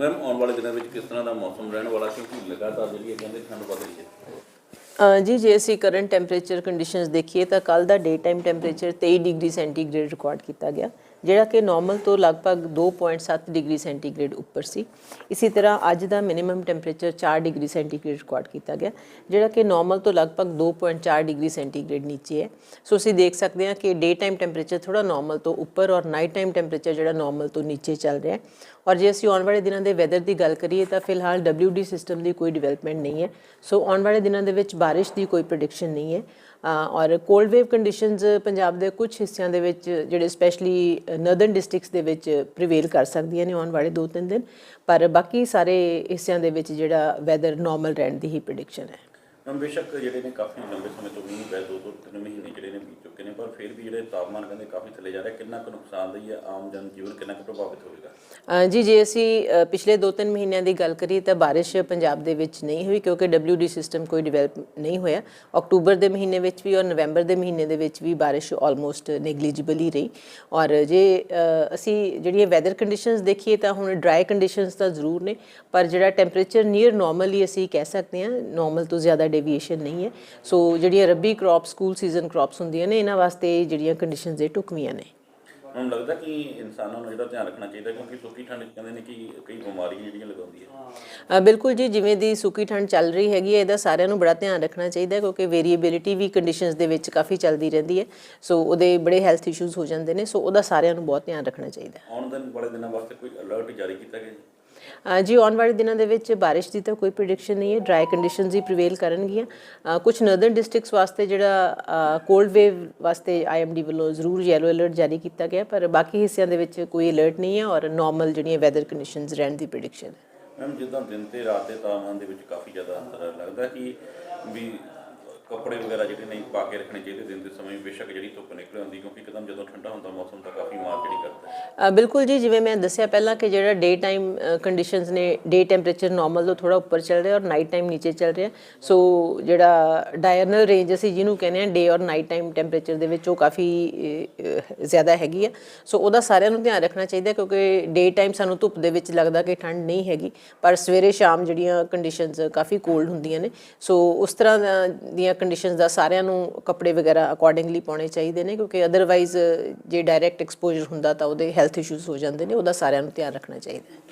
Ma'am ਆਉਣ ਵਾਲੇ ਦਿਨਾਂ ਵਿੱਚ ਕਿਸ ਤਰ੍ਹਾਂ ਦਾ ਮੌਸਮ ਰਹਿਣ ਵਾਲਾ ਕਿਉਂਕਿ ਲਗਾਤਾਰ ਜਿਹੜੀ ਇਹ ਕਹਿੰਦੇ ਠੰਡ ਵਧ ਰਹੀ ਹੈ। ਅ, ਜੀ ਜੇ ਅਸੀਂ ਕਰੰਟ ਟੈਂਪਰੇਚਰ ਕੰਡੀਸ਼ਨਸ ਦੇਖੀਏ ਤਾਂ ਕੱਲ ਦਾ day time temperature 23 degree centigrade record ਕੀਤਾ ਗਿਆ। ਜਿਹੜਾ ਕਿ ਨਾਰਮਲ ਤੋਂ ਲਗਭਗ 2.7 ਡਿਗਰੀ ਸੈਂਟੀਗ੍ਰੇਡ ਉੱਪਰ ਸੀ। ਇਸੇ ਤਰ੍ਹਾਂ ਅੱਜ ਦਾ minimum temperature 4 degree centigrade record ਕੀਤਾ ਗਿਆ, ਜਿਹੜਾ ਕਿ ਨਾਰਮਲ ਤੋਂ ਲਗਭਗ 2.4 ਡਿਗਰੀ ਸੈਂਟੀਗ੍ਰੇਡ ਨੀਚੇ ਹੈ। ਸੋ ਅਸੀਂ ਦੇਖ ਸਕਦੇ ਹਾਂ ਕਿ ਡੇ ਟਾਈਮ ਟੈਂਪਰੇਚਰ ਥੋੜਾ ਨਾਰਮਲ ਤੋਂ ਉੱਪਰ ਔਰ ਨਾਈਟ ਟਾਈਮ ਟੈਂਪਰੇਚਰ ਜਿਹੜਾ ਨਾਰਮਲ ਤੋਂ ਨੀਚੇ ਚੱਲ ਰਿਹਾ ਹੈ। ਔਰ ਜੇ ਅਸੀਂ ਆਉਣ ਵਾਲੇ ਦਿਨਾਂ ਦੇ ਵੈਦਰ ਦੀ ਗੱਲ ਕਰੀਏ ਤਾਂ ਫਿਲਹਾਲ WD ਸਿਸਟਮ ਦੀ ਕੋਈ ਡਿਵੈਲਪਮੈਂਟ ਨਹੀਂ ਹੈ। ਸੋ ਆਉਣ ਵਾਲੇ ਦਿਨਾਂ ਦੇ ਵਿੱਚ ਬਾਰਿਸ਼ ਦੀ ਕੋਈ ਪ੍ਰੈਡਿਕਸ਼ਨ ਨਹੀਂ ਹੈ। ਔਰ ਕੋਲਡ ਵੇਵ ਕੰਡੀਸ਼ਨਸ ਪੰਜਾਬ ਦੇ ਕੁਝ ਹਿੱਸਿਆਂ ਦੇ ਵਿੱਚ ਜਿਹੜੇ ਸਪੈਸ਼ਲੀ ਨਰਦਰਨ ਡਿਸਟ੍ਰਿਕਟਸ ਦੇ ਵਿੱਚ ਪ੍ਰੀਵੇਲ ਕਰ ਸਕਦੀਆਂ ਨੇ ਆਉਣ ਵਾਲੇ 2-3 ਦਿਨ, ਪਰ ਬਾਕੀ ਸਾਰੇ ਹਿੱਸਿਆਂ ਦੇ ਵਿੱਚ ਜਿਹੜਾ ਵੈਦਰ ਨਾਰਮਲ ਰਹਿਣ ਦੀ ਹੀ ਪ੍ਰੈਡਿਕਸ਼ਨ ਹੈ। ਮੈਮ ਬੇਸ਼ੱਕ ਜਿਹੜੇ ਨੇ ਕਾਫੀ ਲੰਬੇ ਸਮੇਂ ਤੋਂ ਮੀਂਹ ਪੈ, ਦੋ ਤੋਂ ਤਿੰਨ ਮਹੀਨੇ ਜਿਹੜੇ ਨੇ ਬੀਤ ਚੁੱਕੇ ਨੇ, ਪਰ ਫਿਰ ਵੀ ਜਿਹੜੇ ਤਾਪਮਾਨ ਕਹਿੰਦੇ ਕਾਫੀ ਥੱਲੇ ਜਾ ਰਿਹਾ, ਕਿੰਨਾ ਕੁ ਨੁਕਸਾਨਦੇਹ ਹੈ ਆਮ ਜਨ ਜੀਵਨ ਕਿੰਨਾ ਕੁ ਪ੍ਰਭਾਵਿਤ ਹੋਵੇਗਾ? ਜੀ, ਜੇ ਅਸੀਂ ਪਿਛਲੇ 2-3 ਮਹੀਨਿਆਂ ਦੀ ਗੱਲ ਕਰੀਏ ਤਾਂ ਬਾਰਿਸ਼ ਪੰਜਾਬ ਦੇ ਵਿੱਚ ਨਹੀਂ ਹੋਈ, ਕਿਉਂਕਿ WD ਸਿਸਟਮ ਕੋਈ ਡਿਵੈਲਪ ਨਹੀਂ ਹੋਇਆ। ਅਕਤੂਬਰ ਦੇ ਮਹੀਨੇ ਵਿੱਚ ਵੀ ਔਰ ਨਵੰਬਰ ਦੇ ਮਹੀਨੇ ਦੇ ਵਿੱਚ ਵੀ ਬਾਰਿਸ਼ ਆਲਮੋਸਟ ਨੈਗਲੀਜੀਬਲ ਹੀ ਰਹੀ। ਔਰ ਜੇ ਅਸੀਂ ਜਿਹੜੀਆਂ ਵੈਦਰ ਕੰਡੀਸ਼ਨਸ ਦੇਖੀਏ ਤਾਂ ਹੁਣ ਡਰਾਈ ਕੰਡੀਸ਼ਨਸ ਤਾਂ ਜ਼ਰੂਰ ਨੇ, ਪਰ ਜਿਹੜਾ ਟੈਂਪਰੇਚਰ ਨੀਅਰ ਨਾਰਮਲ ਅਸੀਂ ਕਹਿ ਸਕਦੇ ਹਾਂ ਨਾਰਮਲ ਤੋਂ ਜ਼ਿਆਦਾ ਡੇਵੀਏਸ਼ਨ ਨਹੀਂ ਹੈ। ਸੋ ਜਿਹੜੀਆਂ ਰੱਬੀ ਕ੍ਰੌਪਸ ਸਕੂਲ ਸੀਜ਼ਨ ਕ੍ਰੌਪਸ ਹੁੰਦੀਆਂ ਨੇ ਇਹਨਾਂ ਵਾਸਤੇ ਜਿਹੜੀਆਂ ਕੰਡੀਸ਼ਨਸ ਇਹ ਢੁਕਵੀਆਂ ਨੇ। ਮੈਨੂੰ ਲੱਗਦਾ ਕਿ ਇਨਸਾਨਾਂ ਨੂੰ ਜਿਹੜਾ ਧਿਆਨ ਰੱਖਣਾ ਚਾਹੀਦਾ ਕਿਉਂਕਿ ਸੁੱਕੀ ਠੰਡ ਕਹਿੰਦੇ ਨੇ ਕਿ ਕਈ ਬਿਮਾਰੀਆਂ ਜਿਹੜੀਆਂ ਲਗਾਉਂਦੀ ਹੈ। ਬਿਲਕੁਲ ਜੀ ਜਿਵੇਂ ਦੀ ਸੁੱਕੀ ਠੰਡ ਚੱਲ ਰਹੀ ਹੈਗੀ ਹੈ ਇਹਦਾ ਸਾਰਿਆਂ ਨੂੰ ਬੜਾ ਧਿਆਨ ਰੱਖਣਾ ਚਾਹੀਦਾ ਕਿਉਂਕਿ ਵੇਰੀਏਬਿਲਿਟੀ ਵੀ ਕੰਡੀਸ਼ਨਸ ਦੇ ਵਿੱਚ ਕਾਫੀ ਚੱਲਦੀ ਰਹਿੰਦੀ ਹੈ। ਸੋ ਉਹਦੇ ਬੜੇ ਹੈਲਥ ਇਸ਼ੂਜ਼ ਹੋ ਜਾਂਦੇ ਨੇ ਸੋ ਉਹਦਾ ਸਾਰਿਆਂ ਨੂੰ ਬਹੁਤ ਧਿਆਨ ਰੱਖਣਾ ਚਾਹੀਦਾ ਆਉਣ ਦਿਨ ਵਾਲੇ ਦਿਨਾਂ ਵਾਸਤੇ ਕੋਈ ਅਲਰਟ ਜਾਰੀ ਕੀਤਾ ਗਿਆ ਜੀ? ਜੀ, ਆਉਣ ਵਾਲੇ ਦਿਨਾਂ ਦੇ ਵਿੱਚ ਬਾਰਿਸ਼ ਦੀ ਤਾਂ ਕੋਈ ਪ੍ਰੈਡਿਕਸ਼ਨ ਨਹੀਂ ਹੈ ਡਰਾਈ ਕੰਡੀਸ਼ਨਸ ਹੀ ਪ੍ਰੀਵੇਲ ਕਰਨਗੀਆਂ। ਕੁਝ ਨਰਦਰਨ ਡਿਸਟ੍ਰਿਕਟਸ ਵਾਸਤੇ ਜਿਹੜਾ ਕੋਲਡ ਵੇਵ ਵਾਸਤੇ ਆਈਐਮਡੀ ਵੱਲੋਂ ਜ਼ਰੂਰ ਯੈਲੋ ਅਲਰਟ ਜਾਰੀ ਕੀਤਾ ਗਿਆ, ਪਰ ਬਾਕੀ ਹਿੱਸਿਆਂ ਦੇ ਵਿੱਚ ਕੋਈ ਅਲਰਟ ਨਹੀਂ ਹੈ ਔਰ ਨਾਰਮਲ ਜਿਹੜੀਆਂ ਵੈਦਰ ਕੰਡੀਸ਼ਨਸ ਰਹਿਣ ਦੀ ਪ੍ਰੈਡਿਕਸ਼ਨ ਹੈ। ਮੈਮ ਜਿੱਦਾਂ ਦਿਨ ਤੇ ਰਾਤ ਦੇ ਤਾਪਮਾਨ ਦੇ ਵਿੱਚ ਕਾਫੀ ਜ਼ਿਆਦਾ ਅੰਤਰ ਲੱਗਦਾ ਕਿ ਵੀ ਕੱਪੜੇ ਵਗੈਰਾ ਜਿਹੜੇ ਨਹੀਂ ਪਾ ਕੇ ਰੱਖਣੇ ਚਾਹੀਦੇ ਦਿਨ ਦੇ ਸਮੇਂ, ਬੇਸ਼ੱਕ ਜਿਹੜੀ ਧੁੱਪ ਨਿਕਲ ਆਉਂਦੀ ਕਿਉਂਕਿ ਇੱਕਦਮ ਜਦੋਂ ਠੰਡਾ ਹੁੰਦਾ ਮੌਸਮ ਤਾਂ ਕਾਫੀ ਮਾਰ ਜਿਹੜੀ ਕਰਦਾ ਹੈ। ਬਿਲਕੁਲ ਜੀ, ਜਿਵੇਂ ਮੈਂ ਦੱਸਿਆ ਪਹਿਲਾਂ ਕਿ ਜਿਹੜਾ ਡੇ ਟਾਈਮ ਕੰਡੀਸ਼ਨਸ ਨੇ ਡੇ ਟੈਂਪਰੇਚਰ ਨਾਰਮਲ ਤੋਂ ਥੋੜਾ ਉੱਪਰ ਚੱਲ ਰਿਹਾ ਔਰ ਨਾਈਟ ਟਾਈਮ ਨੀਚੇ ਚੱਲ ਰਿਹਾ। ਸੋ ਜਿਹੜਾ ਡਾਇਰਨਲ ਰੇਂਜ ਅਸੀਂ ਜਿਹਨੂੰ ਕਹਿੰਦੇ ਆ ਡੇ ਔਰ ਨਾਈਟ ਟਾਈਮ ਟੈਂਪਰੇਚਰ ਦੇ ਵਿੱਚ ਉਹ ਕਾਫੀ ਜ਼ਿਆਦਾ ਹੈਗੀ ਆ। ਸੋ ਉਹਦਾ ਸਾਰਿਆਂ ਨੂੰ ਧਿਆਨ ਰੱਖਣਾ ਚਾਹੀਦਾ ਕਿਉਂਕਿ ਡੇ ਟਾਈਮ ਸਾਨੂੰ ਧੁੱਪ ਦੇ ਵਿੱਚ ਲੱਗਦਾ ਕਿ ਠੰਡ ਨਹੀਂ ਹੈਗੀ, ਪਰ ਸਵੇਰੇ ਸ਼ਾਮ ਜਿਹੜੀਆਂ ਕੰਡੀਸ਼ਨਸ ਕਾਫੀ ਕੋਲਡ ਹੁੰਦੀਆਂ ਨੇ। ਸੋ ਉਸ ਤਰ੍ਹਾਂ ਦੀਆਂ ਕੰਡੀਸ਼ਨਸ ਦਾ ਸਾਰਿਆਂ ਨੂੰ ਕੱਪੜੇ ਵਗੈਰਾ ਅਕੋਰਡਿੰਗਲੀ ਪਾਉਣੇ ਚਾਹੀਦੇ ਨੇ ਕਿਉਂਕਿ ਅਦਰਵਾਈਜ਼ ਅਦਰਵਾਈਜ਼ ਜੇ ਡਾਇਰੈਕਟ ਐਕਸਪੋਜ਼ਰ ਹੁੰਦਾ ਤਾਂ ਉਹਦੇ ਹੈਲਥ ਇਸ਼ੂਜ਼ ਹੋ ਜਾਂਦੇ ਨੇ, ਉਹਦਾ ਸਾਰਿਆਂ ਨੂੰ ਧਿਆਨ ਰੱਖਣਾ ਚਾਹੀਦਾ ਹੈ।